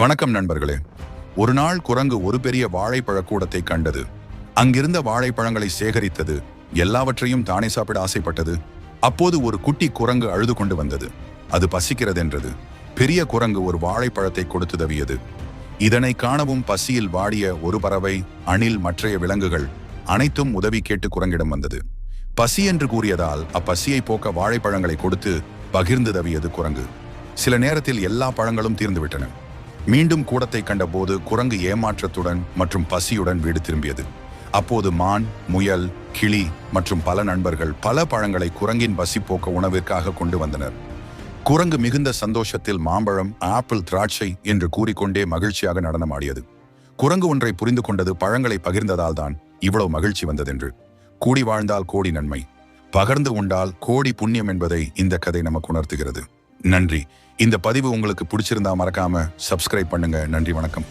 வணக்கம் நண்பர்களே. ஒரு நாள் குரங்கு ஒரு பெரிய வாழைப்பழ கூடத்தை கண்டது. அங்கிருந்த வாழைப்பழங்களை சேகரித்தது. எல்லாவற்றையும் தானே சாப்பிட ஆசைப்பட்டது. அப்போது ஒரு குட்டி குரங்கு அழுது கொண்டு வந்தது. அது பசிக்கிறதென்றது. பெரிய குரங்கு ஒரு வாழைப்பழத்தை கொடுத்து தவியது. இதனை காணவும் பசியில் வாடிய ஒரு பறவை அணில் மற்றைய விலங்குகள் அனைத்தும் உதவி கேட்டு குரங்கிடம் வந்தது. பசி என்று கூறியதால் அப்பசியை போக்க வாழைப்பழங்களை கொடுத்து பகிர்ந்து தவியது குரங்கு. சில நேரத்தில் எல்லா பழங்களும் தீர்ந்துவிட்டன. மீண்டும் கூடத்தை கண்டபோது குரங்கு ஏமாற்றத்துடன் மற்றும் பசியுடன் வீடு திரும்பியது. அப்போது மான் முயல் கிளி மற்றும் பல நண்பர்கள் பல பழங்களை குரங்கின் பசி போக்க உணவிற்காக கொண்டு வந்தனர். குரங்கு மிகுந்த சந்தோஷத்தில் மாம்பழம் ஆப்பிள் திராட்சை என்று கூறிக்கொண்டே மகிழ்ச்சியாக நடனமாடியது. குரங்கு ஒன்றை புரிந்து கொண்டது பழங்களை பகிர்ந்ததால் தான் இவ்வளவு மகிழ்ச்சி வந்ததென்று. கூடி வாழ்ந்தால் கோடி நன்மை. பகர்ந்து உண்டால் கோடி புண்ணியம் என்பதை இந்த கதை நமக்கு உணர்த்துகிறது. நன்றி. இந்த பதிவு உங்களுக்கு பிடிச்சிருந்தா மறக்காம சப்ஸ்கிரைப் பண்ணுங்க. நன்றி வணக்கம்.